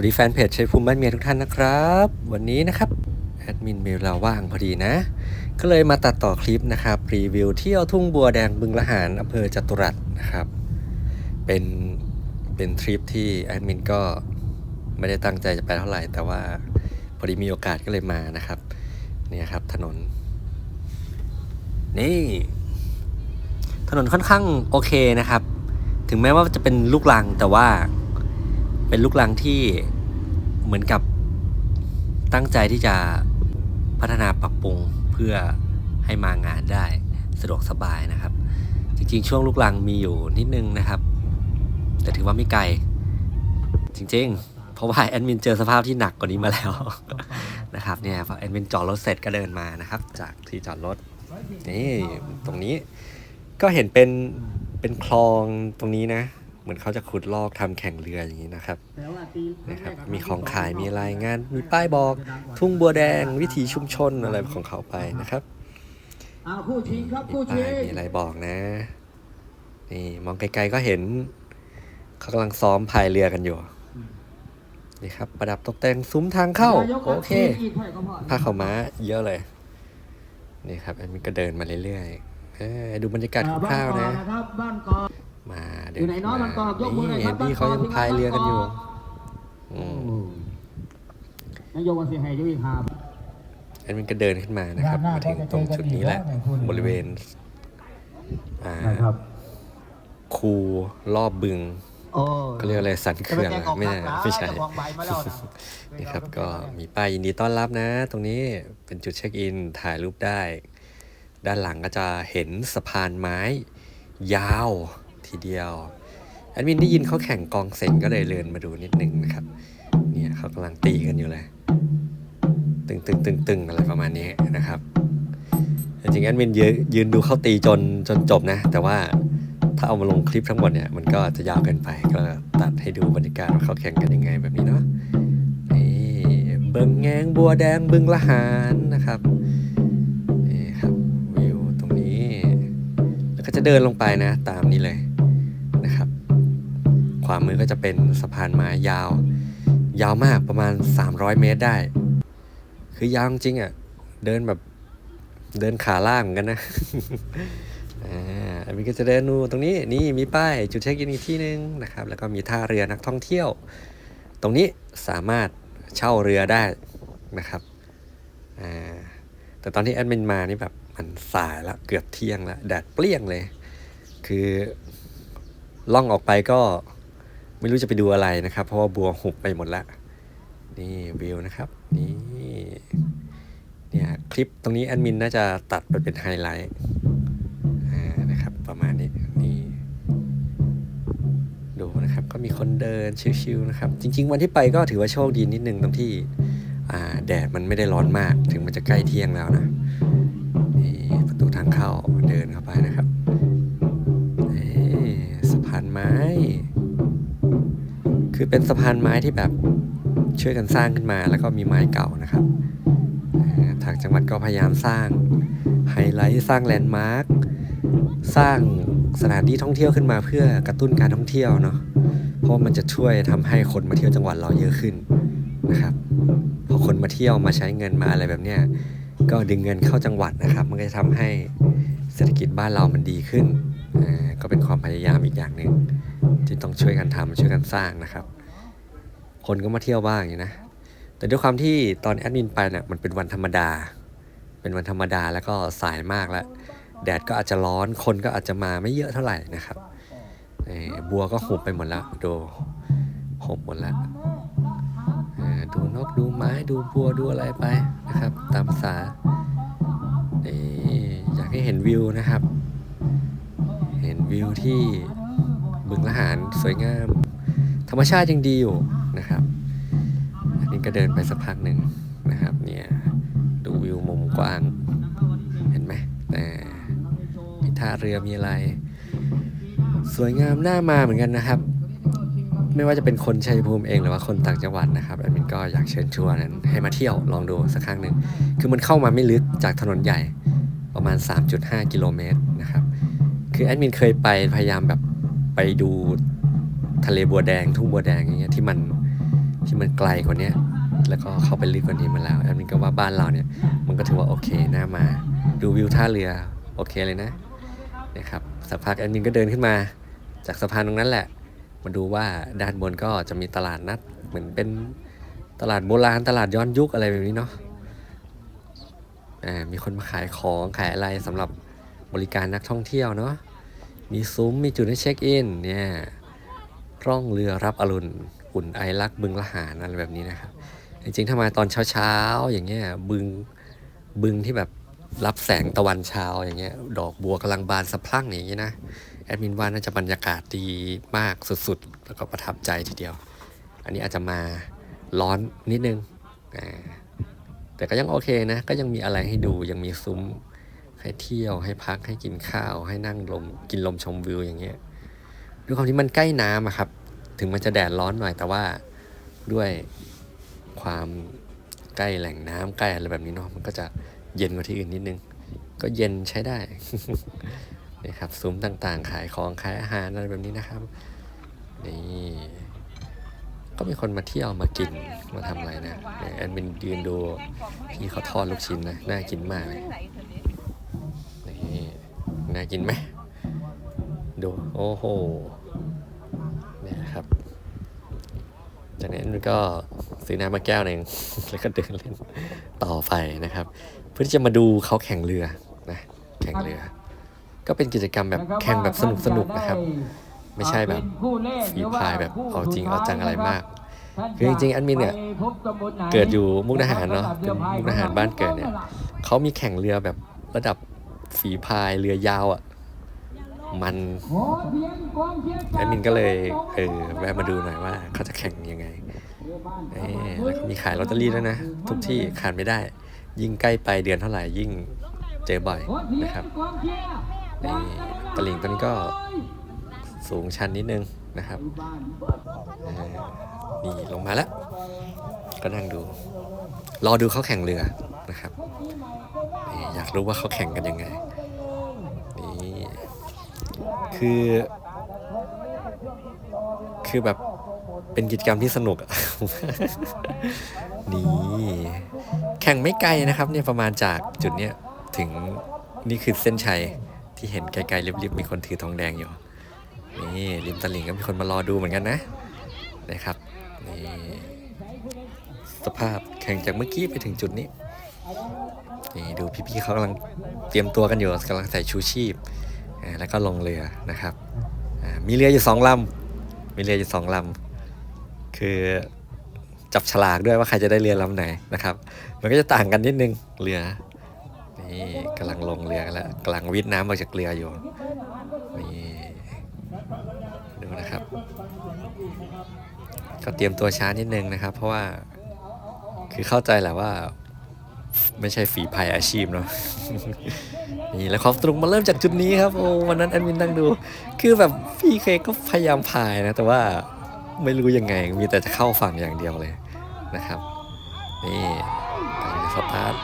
วัสดีแฟนเพจชัยภูมิบ้านเมียทุกท่านนะครับ วันนี้นะครับแอดมินมีเวลาว่างพอดีนะ ก็เลยมาตัดต่อคลิปนะครับรีวิวเที่ยวทุ่งบัวแดงบึงละหารอำเภอจตุรัสนะครับ เป็นเป็นทริปที่แอดมินก็ไม่ได้ตั้งใจจะไปเท่าไหร่ แต่ว่าพอดีมีโอกาสก็เลยมานะครับเนี่ยครับถนน นี่ ถนนค่อนข้างโอเคนะครับ ถึงแม้ว่าจะเป็นลูกลังแต่ว่า เป็นลูกลังที่เหมือนกับตั้งใจที่จะพัฒนาปรับปรุงเพื่อให้มางานได้สะดวกสบายนะครับ จริงๆ ช่วงลูกลังมีอยู่นิดนึงนะครับ แต่ถือว่าไม่ไกล จริงๆ เพราะว่าแอดมินเจอสภาพที่หนักกว่านี้มาแล้วนะครับเนี่ยพอแอดมินจอดรถเสร็จก็เดินมานะครับ จากที่จอดรถนี่ตรงนี้ก็เห็นเป็นเป็นคลองตรงนี้นะ มือนเขาจะขุดลอกทำแข่งเรืออย่างนี้นะครับนะครับ มีของขายมีอะไรงาน มีป้ายบอก ทุ่งบัวแดง วิถีชุมชนอะไรของเขาไปนะครับอ่าคู่ชิงครับมีคู่ชิป้ายงมีอะไรบอกนะนี่มองไกลๆก็เห็นเขากำลังซ้อมพายเรือกันอยู่นี่ครับ ประดับตกแต่งซุ้มทางเข้านยกโอเคชิงอีกถ้วยก็พอผ้าขาวม้าเยอะเลยนี่ครับอันนี้ก็เดินมาเรื่อยๆเอ้ยดูบรรยากาศอ่คร่าวๆนะ บ้กอกนะครับบ้านกอกมาเดิอยู่ไหนเนาะบางกอกยกมือหน่อยนี่ครัเห็บนพี่เขายังบางกอกพายเรือกันอยู่บางกอกอืมนายกวันเสียหายยุยครับอันนี้ก็เดินขึ้นมานะครับ มาถึงตรงจุดนี้แหละ บริเวณอ่าคูรอบบึงโอ้ก็เรียกอะไรสันเขื่อนเหรอไม่ใช่ไม่ใช่นี่ครับก็มีป้ายยินดีต้อนรับนะ ตรงนี้เป็นจุดเช็คอินถ่ายรูปได้ ด้านหลังก็จะเห็นสะพานไม้ ยาว ทีเดียวแอดมินได้ยินเขาแข่งกองเสร็จก็เลยเดินมาดูนิดนึงนะครับ เนี่ยเขากำลังตีกันอยู่เลย ตึงตึงตึงตึงอะไรประมาณนี้นะครับ จริงๆแอดมินยืนยืนดูเขาตีจนจนจบนะ แต่ว่าถ้าเอามาลงคลิปทั้งหมดเนี่ยมันก็จะยาวเกินไปก็ตัดให้ดูบรรยากาศว่าเขาแข่งกันยังไงแบบนี้เนาะนี่เบิงแงงบัวแดงบึงละหารนะครับนี่ครับวิวตรงนี้ แล้วก็จะเดินลงไปนะ ตามนี้เลย ขวามือก็จะเป็นสะพานไม้ยาว ยาวมากประมาณ 300 เมตรได้ คือยาวจริงๆอะ เดินแบบเดินขาล่างเหมือนกันนะอ่าอันนี้ก็จะเดินนูตรงนี้นี่มีป้ายจุดเช็คอินอีกที่หนึงนะครับ แล้วก็มีท่าเรือนักท่องเที่ยว ตรงนี้สามารถเช่าเรือได้นะครับอ่าแต่ตอนที่แอดมินมานี่แบบมันสายละเกือบเที่ยงละแดดเปรี้ยงเลย คือล่องออกไปก็ ไม่รู้จะไปดูอะไรนะครับ เพราะว่าบัวหุบไปหมดละนี่วิวนะครับนี่เนี่ยคลิปตรงนี้แอดมินน่าจะตัดไปเป็นไฮไลท์นะครับประมาณนี้นี่ดูนะครับก็มีคนเดินชิวๆนะครับ จริง ๆ วันที่ไปก็ถือว่าโชคดีนิดนึงตรงที่อาแดดมันไม่ได้ร้อนมากถึงมันจะใกล้เที่ยงแล้วนะนี่ประตูทางเข้าเดินเข้าไปนะครับสะพานไม้ คือเป็นสะพานไม้ที่แบบช่วยกันสร้างขึ้นมาแล้วก็มีไม้เก่านะครับทางจังหวัดก็พยายามสร้างไฮไลท์สร้างแลนด์มาร์คสร้างสถานที่ท่องเที่ยวขึ้นมาเพื่อกระตุ้นการท่องเที่ยวเนาะเพราะมันจะช่วยทำให้คนมาเที่ยวจังหวัดเราเยอะขึ้นนะครับพอคนมาเที่ยวมาใช้เงินมาอะไรแบบเนี้ยก็ดึงเงินเข้าจังหวัดนะครับ มันก็จะทำให้เศรษฐกิจบ้านเรามันดีขึ้นก็เป็นความพยายามอีกอย่างหนึ่ง ที่ต้องช่วยกันทำช่วยกันสร้างนะครับ คนก็มาเที่ยวบ้างอย่างนี้นะ แต่ด้วยความที่ตอนแอดมินไปเนี่ยมันเป็นวันธรรมดา เป็นวันธรรมดาแล้วก็สายมากแล้ว แดดก็อาจจะร้อน คนก็อาจจะมาไม่เยอะเท่าไหร่นะครับเออบัวก็หุบไปหมดแล้วดูหุบหมดแล้วเออดูนกดูไม้ดูบัวดูอะไรไปนะครับ ตามภาษาอยากให้เห็นวิวนะครับ เห็นวิวที่ บึงละหารสวยงาม ธรรมชาติยังดีอยู่นะครับอันนี้ก็เดินไปสักพักหนึ่งนะครับเนี่ยดูวิวมุมกว้างเห็นไหมแต่มีท่าเรือมีอะไร สวยงามน่ามาเหมือนกันนะครับ ไม่ว่าจะเป็นคนชัยภูมิเองหรือว่าคนต่างจังหวัดนะครับแอดมินก็อยากเชิญชวนนั้นให้มาเที่ยวลองดูสักครั้งหนึ่งคือมันเข้ามาไม่ลึกจากถนนใหญ่ประมาณ 3.5 กิโลเมตรนะครับคือแอดมินเคยไปพยายามแบบ ไปดูทะเลบัวแดงทุ่งบัวแดงอย่างเงี้ยที่มันที่มันไกลกว่านี้แล้วก็เข้าไปลึกกว่านี้มาแล้วแอดมินก็ว่าบ้านเราเนี่ยมันก็ถือว่าโอเคน่ามา ดูวิวท่าเรือโอเคเลยนะนะครับสักพักแอดมินก็เดินขึ้นมา จากสะพานตรงนั้นแหละ มาดูว่าด้านบนก็จะมีตลาดนัด เหมือนเป็นตลาดโบราณตลาดย้อนยุคอะไรแบบนี้เนาะมีคนมาขายของขายอะไรสำหรับบริการนักท่องเที่ยวเนาะ มีซุ้ม มีจุดให้เช็คอิน เนี่ย ร่องเรือรับอรุณ อุ่นไอรักบึงละหารอะไรแบบนี้นะครับ จริงๆ ถ้ามาตอนเช้าๆ อย่างเงี้ย บึง บึงที่แบบรับแสงตะวันเช้าอย่างเงี้ย ดอกบัวกำลังบานสะพรั่งอย่างเงี้ยนะ แอดมินว่าน่าจะบรรยากาศดีมากสุดๆ แล้วก็ประทับใจทีเดียว อันนี้อาจจะมาร้อนนิดนึง แต่ก็ยังโอเคนะ ก็ยังมีอะไรให้ดู ยังมีซุ้ม ให้เที่ยวให้พักให้กินข้าว ให้นั่งลมกินลมชมวิวอย่างเงี้ยด้วยความที่มันใกล้น้ำอะครับ ถึงมันจะแดดร้อนหน่อยแต่ว่าด้วยความใกล้แหล่งน้ำใกล้อะไรแบบนี้เนาะมันก็จะเย็นกว่าที่อื่นนิดนึง ก็เย็นใช้ได้นี่ครับซุ้มต่างๆ ขายของขายอาหารอะไรแบบนี้นะครับนี่ก็มีคนมาเที่ยวมากินมาทำอะไรนะแอนเป็นยืนดูพี่เขาทอดลูกชิ้นนะน่ากินมากเลย น่ากินไหมดู โอ้โหเนี่ยครับ จากนั้นมันก็ซื้อน้ำมาแก้วหนึ่งแล้วก็เดินเล่นต่อไปนะครับ เพื่อที่จะมาดูเขาแข่งเรือนะแข่งเรือ ก็เป็นกิจกรรมแบบแข่งแบบสนุกสนุกๆนะครับ ไม่ใช่แบบฝีพายแบบเอาจริงเอาจังอะไรมากคือจริงๆอันมินเนี่ยเกิดอยู่มุกดาหารเนาะเป็นมุกดาหารบ้านเกิดเนี่ยเขามีแข่งเรือแบบระดับ ฝีพายเรือยาวอะ่ะ มันแอดมินก็เลยเออแวะมาดูหน่อยว่าเขาจะแข่งยังไงแล้วก็มีขายลอตเตอรี่ด้วยนะ ทุกที่ขาดไม่ได้ ยิ่งใกล้ไปเดือนเท่าไหร่ยิ่งเจอบ่อยนะครับนี่ตลิ่งต้นก็สูงชันนิดนึงนะครับนี่ลงมาแล้ว ก็นั่งดู รอดูเขาแข่งเรือนะครับ อยากรู้ว่าเขาแข่งกันยังไง นี่ คือ คือแบบเป็นกิจกรรมที่สนุกนี่ แข่งไม่ไกลนะครับ เนี่ยประมาณจากจุดเนี้ยถึงนี่คือเส้นชัยที่เห็นไกลๆริบๆมีคนถือทองแดงอยู่นี่ริมตลิ่งก็มีคนมารอดูเหมือนกันนะนะครับนี่ สภาพแข่งจากเมื่อกี้ไปถึงจุดนี้ นี่ดูพี่ๆเขากำลังเตรียมตัวกันอยู่กำลังใส่ชูชีพ แล้วก็ลงเรือนะครับ มีเรืออยู่สองลำ มีเรืออยู่สองลำ คือจับฉลากด้วยว่าใครจะได้เรือลำไหนนะครับ มันก็จะต่างกันนิดนึงเรือ นี่กำลังลงเรือกันแล้วกำลังวิทน้ำออกจากเรืออยู่ นี่ดูนะครับ ก็เตรียมตัวช้านิดนึงนะครับ เพราะว่า คือเข้าใจแหละว่า ไม่ใช่ฝีพายอาชีพเนาะนี่แล้วความสนุกมาเริ่มจากจุดนี้ครับโอ้วันนั้นแอดมินนั่งดู คือแบบพี่เคก็พยายามพายนะ แต่ว่าไม่รู้ยังไง มีแต่จะเข้าฝั่งอย่างเดียวเลยนะครับ นี่กำลังจะสตาร์ท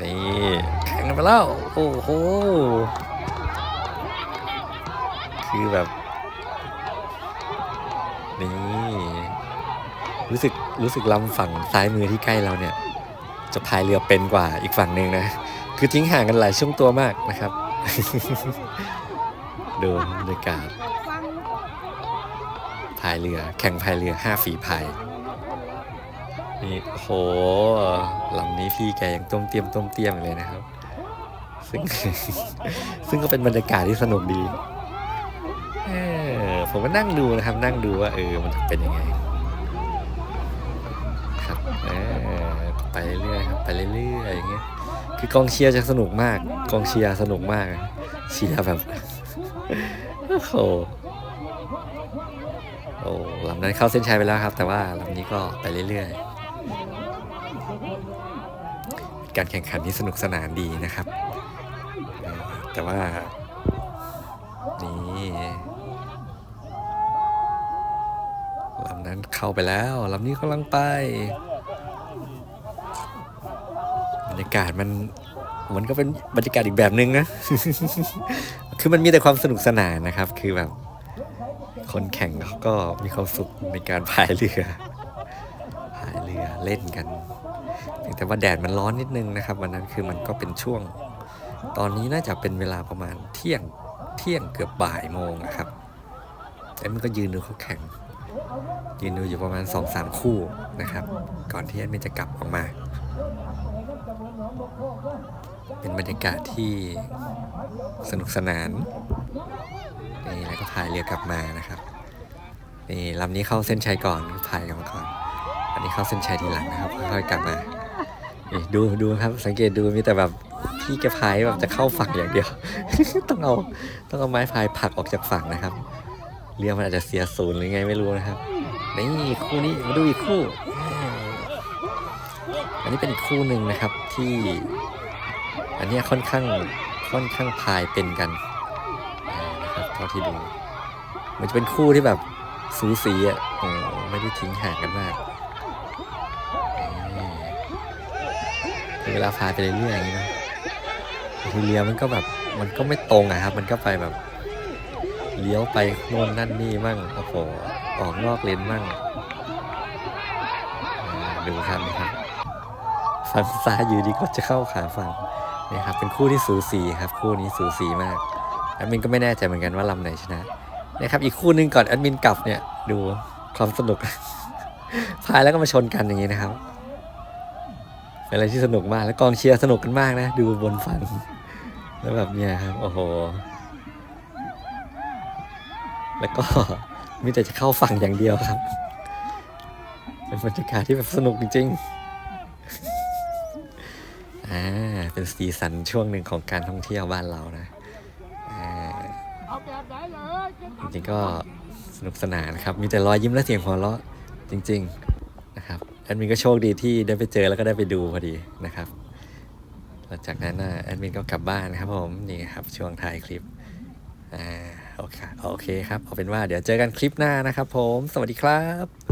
นี่แข่งกันไปแล้ว โอ้โห คือแบบ นี่ รู้สึกรู้สึกลำฝั่งซ้ายมือที่ใกล้เราเนี่ย จะพายเรือเป็นกว่าอีกฝั่งหนึ่งนะ คือทิ้งห่างกันหลายช่วงตัวมากนะครับ ดูบรรยากาศพายเรือแข่งพายเรือห้าฝีพายนี่โอ้โหลำนี้พี่แกยังต้มเตียมต้มเตียมอยู่เลยนะครับ ซึ่งซึ่งก็เป็นบรรยากาศที่สนุกดีผมก็นั่งดูนะครับ นั่งดูว่าเออมันจะเป็นยังไง ครับเออ ไปเรื่อยๆครับไปเรื่อยๆอย่างเงี้ยคือกองเชียร์จะสนุกมากกองเชียร์สนุกมากเชียร์แบบโอ้โหโอ้ลำนั้นเข้าเส้นชัยไปแล้วครับ แต่ว่าลำนี้ก็ไปเรื่อยๆ การแข่งขันที่สนุกสนานดีนะครับ แต่ว่า นี่ลำนั้นเข้าไปแล้วลำนี้กำลังไป รรยากาศมันมันก็เป็นบรรยากาศอีกแบบหนึ่งนะ คือมันมีแต่ความสนุกสนานนะครับ คือแบบ คนแข่งเขาก็มีความสุขในการพายเรือพายเรือเล่นกันแต่ว่าแดดมันร้อนนิดนึงนะครับวันนั้นคือมันก็เป็นช่วง ตอนนี้น่าจะเป็นเวลาประมาณเที่ยงเที่ยงเกือบบ่ายโมงนะครับแล้วมันก็ยืนดูเขาแข่ง ยืนดูอยู่ประมาณ2องสามคู่นะครับ ก่อนที่แอดมินจะกลับออกมา เป็นบรรยากาศที่สนุกสนานนี่แล้วก็พายเรือกลับมานะครับนี่ลำนี้เข้าเส้นชัยก่อนพายกลับมาก่อน อันนี้เข้าเส้นชัยทีหลังนะครับค่อยๆกลับมาดูดูครับสังเกตดูมีแต่แบบพี่แกพายแบบจะเข้าฝั่งอย่างเดียว ต้องเอาต้องเอาไม้พายผลักออกจากฝั่งนะครับเรือมันอาจจะเสียศูนย์หรือไงไม่รู้นะครับนี่คู่นี้มาดูอีกคู่ อันนี้เป็นอีกคู่หนึ่งนะครับที่ อันนี้ค่อนข้างค่อนข้างพายเป็นกันนะครับเท่าที่ดูมันจะเป็นคู่ที่แบบสูสีอะโอ้ไม่ได้ทิ้งห่างกันมากเวลาพายไปเรื่อยๆอย่างนี้นะบางทีเรือมันก็แบบมันก็ไม่ตรงอะครับ มันก็ไปแบบเลี้ยวไปโน่นนั่นนี่มั่งโอ้โหออกนอกเลนมั่งดูครับนะครับ ฝั่งซ้ายอยู่ดีก็จะเข้าขาฝั่งนี่ครับเป็นคู่ที่สูสีครับคู่นี้สูสีมากแอดมินก็ไม่แน่ใจเหมือนกันว่าลำไหนชนะนะครับอีกคู่หนึงก่อนแอดมินกลับเนี่ยดูความสนุกพายแล้วก็มาชนกันอย่างนี้นะครับเป็นอะไรที่สนุกมากแล้วกองเชียร์สนุกกันมากนะ ดูบนฝั่งแล้วแบบเนี้ยครับโอ้โห แล้วก็มีแต่จะเข้าฝั่งอย่างเดียวครับ เป็นบรรยากาศที่แบบสนุกจริงๆ อ่า เป็นสีสันช่วงหนึ่งของการท่องเที่ยวบ้านเรานะอ่าจริงๆก็สนุกสนานครับ มีแต่รอยยิ้มและเสียงหัวเราะจริง ๆนะครับแอดมินก็โชคดีที่ได้ไปเจอแล้วก็ได้ไปดูพอดีนะครับหลังจากนั้นแอดมินก็กลับบ้านนะครับผมนี่ครับช่วงท้ายคลิปอ่าโอเคโอเคครับเอาเป็นว่าเดี๋ยวเจอกันคลิปหน้านะครับผม สวัสดีครับ